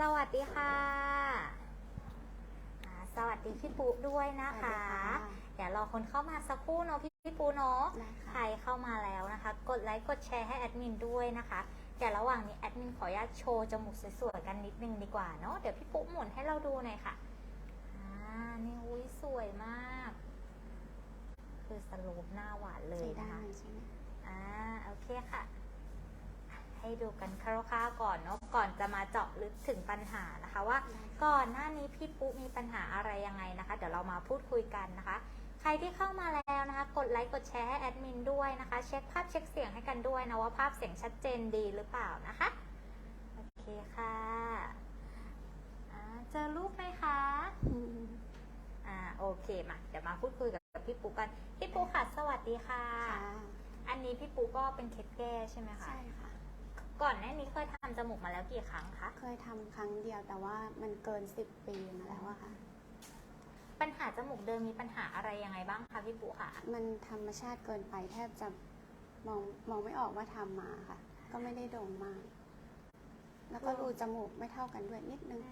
สวัสดีค่ะอ่าสวัสดีพี่ปุ๊ด้วยนะคะเดี๋ยวรอคนเข้ามาสักครู่เนาะพี่พี่ปุ๊เนาะ ได้ใคค่ะรเข้ามาแล้วนะคะ กดไลค์กดแชร์ให้แอดมินด้วยนะคะเดี๋ยวระหว่างนี้แอดมินขออนุญาตโชว์จมูกสวยๆกันนิดนึงดีกว่าเนาะ เดี๋ยวพี่ปุ๊หมุนให้เราดูหน่อยค่ะ อ่า นี่อุ้ยสวยมาก คือสโลปหน้าหวานเลยใช้นะได้คะ ใช่ไหม อ่าโอเคค่ะ ให้ดูกันคร่าวๆก่อนเนาะ ก่อนจะมาเจาะลึกถึงปัญหานะคะว่าได้ค่ะก่อนหน้านี้พี่ปุ๊มีปัญหาอะไรยังไงนะคะ เดี๋ยวเรามาพูดคุยกันนะคะ ใครที่เข้ามาแล้วนะคะ กดไลค์กดแชร์ให้แอดมินด้วยนะคะ เช็คภาพเช็คเสียงให้กันด้วยนะว่าภาพเสียงชัดเจนดีหรือเปล่านะคะโอเคค่ะอ่าเจอรูปไหมคะอืมอ่าโอเคมาเดี๋ยวมาพูดคุยกับพี่ปุ๊กันพี่ปุ๊ค่ะ สวัสดีค่ะค่ะอันนี้พี่ปุ๊ก็เป็นเคสแก้ใช่ไหมคะใช่ค่ะ ก่อนหน้านี้เคยทำจมูกมาแล้วกี่ครั้งคะ เคยทำครั้งเดียวแต่ว่ามันเกินสิบปีมาแล้วอะค่ะ ปัญหาจมูกเดิมมีปัญหาอะไรยังไงบ้างคะพี่ปุ๊ค่ะมันธรรมชาติเกินไปแทบจะมองมองไม่ออกว่าทำมาค่ะ ก็ไม่ได้โด่งมาก แล้วก็รูจมูกไม่เท่ากันด้วยนิดนึง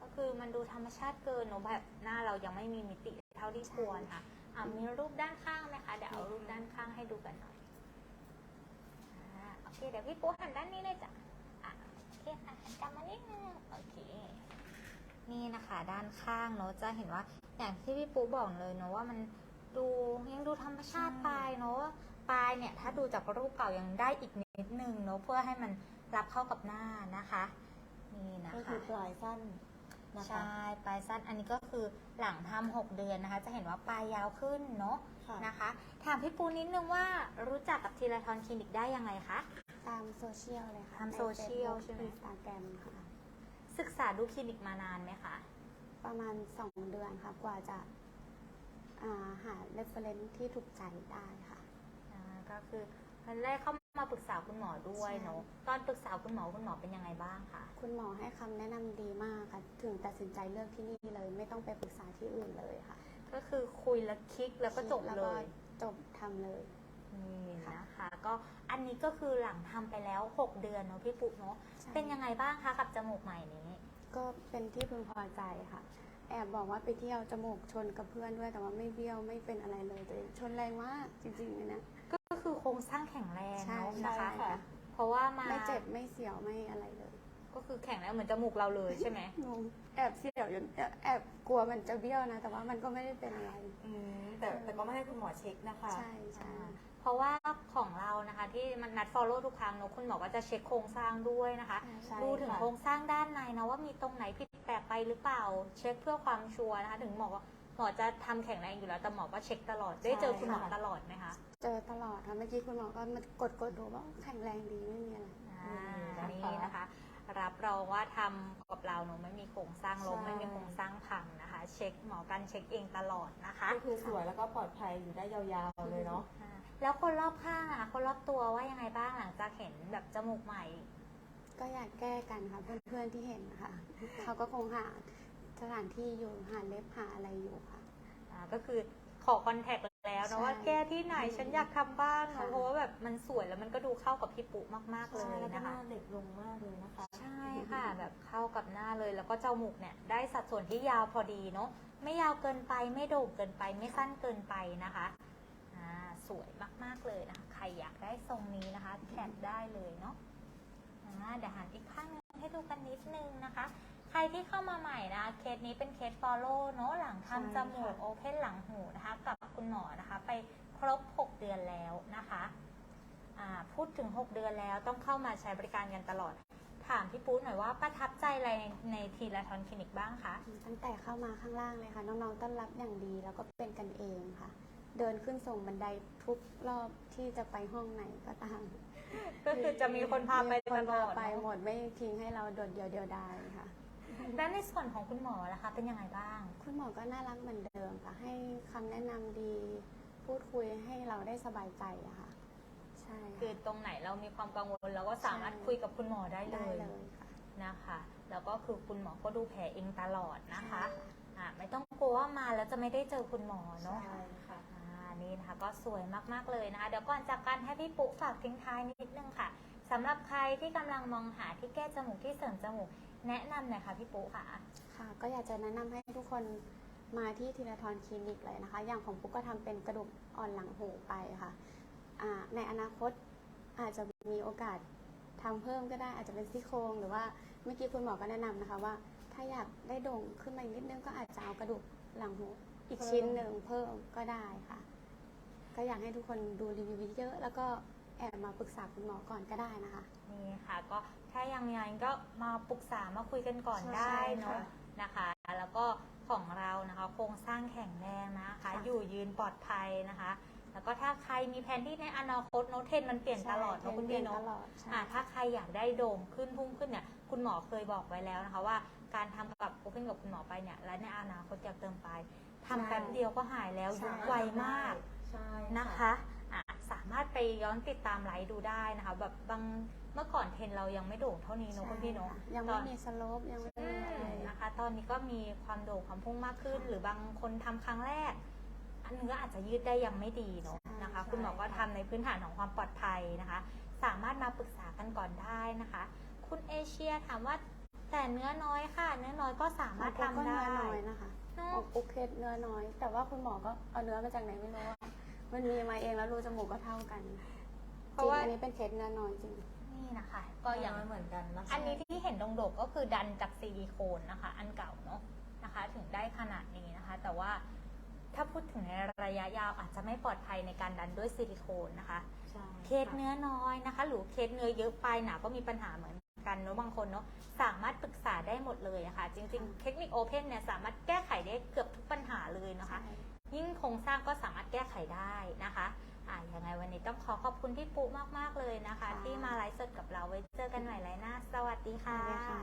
ก็คือมันดูธรรมชาติเกินเนอะแบบหน้าเรายังไม่มีมิติเท่าที่ควรค่ะอะมีรูปด้านข้างไหมคะเดี๋ยวเอารูปด้านข้างให้ดูกันหน่อยอ่าโอ เคเดี๋ยวพี่ปุ๊หันด้านนี้เลยจ้ะอะโอเคค่ะหันกลับมานิดนึงโอเค นี่นะคะด้านข้างเนอะจะเห็นว่าอย่างที่พี่ปุ๊บอกเลยเนอะว่ามันดูยังดูธรรมชาติไปเนอะว่าปลายเนี่ย ถ้าดูจากรูปเก่ายังได้อีกนิดนึงเนอะเพื่อให้มันรับเข้ากับหน้านะคะ นี่นะคะก็คือปลายสั้นนะคะใช่ปลายสั้นอันนี้ก็คือหลังทำหกเดือนนะคะ จะเห็นว่าปลายยาวขึ้นเนาะค่ะนะคะ ถามพี่ปูนิดนึงว่ารู้จักกับทีละทอนคลินิกได้ยังไงคะ ตามโซเชียลเลยค่ะตามโซเชียลใช่ไหม อินสตาแกรมค่ะ ศึกษาดูคลินิกมานานไหมคะ ประมาณสองเดือนค่ะ กว่าจะอ่าหาเรฟเฟรนที่ถูกใจได้ค่ะ อ่าก็คือตอนแรกเข้ามาปรึกษาคุณหมอด้วยเนาะตอนปรึกษาคุณหมอคุณหมอเป็นยังไงบ้างคะคุณหมอให้คำแนะนำดีมากค่ะ ถึงตัดสินใจเลือกที่นี่เลย ไม่ต้องไปปรึกษาที่อื่นเลยค่ะก็คือคุยแล้วคลิกแล้วก็จบแล้วเลก็ย จบทำเลย นี่นะคะ ก็อันนี้ก็คือหลังทำไปแล้ว 6 เดือนเนาะพี่ปุ๊เนาะใช่ เป็นยังไงบ้างคะกับจมูกใหม่นี้ก็เป็นที่พึงพอใจค่ะ แอบบอกว่าไปเที่ยวจมูกชนกับเพื่อนด้วยแต่ว่าไม่เบี้ยวไม่เป็นอะไรเลยตัวเองชนแรงมากจริงๆเลยนะ ก็คือโครงสร้างแข็งแรงใช่เนาะใช่นะคะค่ะ เพราะว่ามา ไม่เจ็บไม่เสียวไม่อะไรเลย ก็คือแข็งแรงเหมือนจมูกเราเลยใช่ไหมงงแอบเสียวจนแอบแอบกลัวมันจะเบี้ยวนะ แต่ว่ามันก็ไม่ได้เป็นอะไร อืมแต่แต่ก็ไม่ให้คุณหมอเช็คนะคะใช่ใช่เพราะว่าของเรานะคะที่มันนัด follow ทุกครั้งเนอะคุณหมอก็จะเช็คโครงสร้างด้วยนะคะ ใช่ ดูถึงค่ะโครงสร้างด้านในนะว่ามีตรงไหนผิดแปลกไปหรือเปล่า เช็คเพื่อความชัวร์นะคะถึงหมอว่าหมอจะทำแข็งแรงอยู่แล้วแต่หมอก็เช็คตลอดได้เจอคุณหมอตลอดไหมคะเจอตลอดค่ะเมื่อกี้คุณหมอก็มากดกดดูว่าแข็งแรงดีไม่มีอะไร อ่าอืมนี่นะคะ รับรองว่าทำกับเราเนอะไม่มีโครงสร้างล้มใช่ ไม่มีโครงสร้างพังนะคะ เช็คหมอกันเช็คเองตลอดนะคะก็คือสวยแล้วก็ปลอดภัยอยู่ได้ยาวๆเลยเนาะอ่าแล้วคนรอบข้างอะคนรอบตัวว่ายังไงบ้างหลังจากเห็นแบบจมูกใหม่ ก็อยากแก้กันค่ะเพื่อนๆที่เห็นนะคะเขาก็คงหาสถานที่อยู่หาเล็บหาอะไรอยู่ค่ะ อ่าก็คือขอคอนแทค แล้วใช่นะว่าแก้ที่ไหนฉันอยากทำบ้างค่ะ นะเพราะว่าแบบมันสวยแล้วมันก็ดูเข้ากับพี่ปุ๊มากๆเลใช่ยแล้วก็นะหคะ น้าเด็กลงมากเลยนะคะใช่ค่ะ แบบเข้ากับหน้าเลยแล้วก็จมูกเนี่ยได้สัดส่วนที่ยาวพอดีเนาะไม่ยาวเกินไปไม่โด่งเกินไปไม่สั้นเกินไปนะคะอ่าสวยมากๆเลยนะคะใครอยากได้ทรงนี้นะคะแคปได้เลยเนาะอ่าเดี๋ยวหันอีกข้างหนึงให้ดูกันนิดนึงนะคะใค รที่เข้ามาใหม่นะเคสนี้เป็นเคส follow เนาะหลังใช่ทำจมูกค่ะโอเพนหลังหูนะคะ กับคุณหมอนะคะ ไปครบ 6 เดือนแล้วนะคะอ่าพูดถึง 6 เดือนแล้วต้องเข้ามาใช้บริการกันตลอด ถามพี่ปู๊หน่อยว่าประทับใจอะไรในในทีละทอนคลินิกบ้างคะตั้งแต่เข้ามาข้างล่างเลยค่ะ น้องๆต้อนรับอย่างดีแล้วก็เป็นกันเองค่ะ เดินขึ้นส่งบันไดทุกรอบที่จะไปห้องไหนก็ตามก็คือจะมีคนพาไปมีคตนลพาอดไปเนอะหมดไม่ทิ้งให้เราโดดเดียวเดียวดายค่ะ แล้วในส่วนของคุณหมอล่ะคะ เป็นยังไงบ้าง คุณหมอก็น่ารักเหมือนเดิมค่ะ ให้คำแนะนำดี พูดคุยให้เราได้สบายใจอะค่ะ ใช่คือค่ะตรงไหนเรามีความกังวลเราก็สามารถใช่คุยกับคุณหมอได้เลได้ยเลยค่ะนะคะ แล้วก็คือคุณหมอก็ดูแผลเองตลอดนะคะใช่อ่าไม่ต้องกลัวว่ามาแล้วจะไม่ได้เจอคุณหมอเนาะใช่ค่ะ อ่านี่นะคะก็สวยมากๆเลยนะคะ เดี๋ยวก่อนจากกันให้พี่ปุ๊ฝากทิ้งท้ายนิดนึงค่ะสำหรับใครที่กำลังมองหาที่แก้จมูกที่เสริมจมูก แนะนำหน่อยค่ะพี่ปุ๊ค่ะ ค่ะก็อยากจะแนะนำให้ทุกคนมาที่ทีละทอนคลินิกเลยนะคะ อย่างของปุ๊กก็ทำเป็นกระดูกอ่อนหลังหูไปค่ะอ่าในอนาคตอาจจะมีโอกาสทำเพิ่มก็ได้อาจจะเป็นซี่โครงหรือว่าเมื่อกี้คุณหมอก็แนะนำนะคะว่า ถ้าอยากได้โด่งขึ้นมาอีกนิดนึงก็อาจจะเอากระดูกหลังหูอีกชิ้นหนึ่งเพิ่มก็ได้ค่ะ ก็อยากให้ทุกคนดูรีวิวเยอะแล้วก็แอบมาปรึกษาคุณหมอก่อนก็ได้นะคะ นี่ค่ะก็ ถ้ายังไงก็มาปรึกษามาคุยกันก่อนใช่ได้เนาะค่ะนะคะ แล้วก็ของเรานะคะโครงสร้างแข็งแรงนะคะค่ะอยู่ยืนปลอดภัยนะคะ แล้วก็ถ้าใครมีแผนที่ในอนาคตเนาะเทรนด์มันเปลี่ยนตลอดเนาะคุณเปลี่พี่ยนเนาะตลอดใช่อ่าถ้าใครอยากได้โด่งขึ้นพุ่งขึ้นเนี่ยคุณหมอเคยบอกไว้แล้วนะคะว่าการทำกับโอเพนกับคุณหมอไปเนี่ยและในอนาคตอยากเติมไปทำแป๊บเดียวก็หายแล้วยุคไวมากใช่นะคะอะสามารถไปย้อนติดตามไลฟ์ดูได้นะคะ แบบบาง เมื่อก่อนเทรนเรายังไม่โด่งเท่านี้เนอะคุณพี่เนอะใช่ค่ะยังตไม่อนมีสโลปยังไม่อืมีอะไรมนะคะ ตอนนี้ก็มีความโด่งความพุ่งมากขึ้น หรือบางคนทำครั้งแรก อันเนื้ออาจจะยืดได้ยังไม่ดีเนอะนะคะ คุณหมอก็ทำในพื้นฐานของความปลอดภัยนะคะ สามารถมาปรึกษากันก่อนได้นะคะ คุณเอเชียถามว่าแต่เนื้อน้อยค่ะ เนื้อน้อยก็สามารถของทำปุ๊กก็ได้เนื้อน้อยนะคะเนขอะองปุ๊กเคสเนื้อน้อย แต่ว่าคุณหมอก็เอาเนื้อมาจากไหนไม่รู้อะมันมีมาเองแล้วรูจมูกก็เท่ากันเพจริราะงว่า อันนี้เป็นเคสเนื้อน้อยจริง นี่นะคะ ก็ก็ยัยังงไม่เหมือนกันนะคะอันนี้ที่เห็นดงๆก็คือดันจากซิลิโคนนะคะ อันเก่าเนาะนะคะ ถึงได้ขนาดนี้นะคะ แต่ว่าถ้าพูดถึงในระยะยาวอาจจะไม่ปลอดภัยในการดันด้วยซิลิโคนนะคะใช่เคสเนื้อน้อยนะคะ หรือเคสเนื้อเยอะไปหนาก็มีปัญหาเหมือนกันเนาะบางคนเนาะสามารถปรึกษาได้หมดเลยอะคะ่ะ จริง ๆ เทคนิคโอเพนเนี่ยสามารถแก้ไขได้เกือบทุกปัญหาเลยนะคะ ยิ่งโครงสร้างก็สามารถแก้ไขได้นะคะอ่ายังไงวันนี้ต้องขอขอบคุณพี่ปุ๊มาก ๆ เลยนะคะค่ะที่มาไลฟ์สดกับเราไว้เจอกันใหม่ไลฟ์หน้า สวัสดีใช่ค่ะเลยค่ะ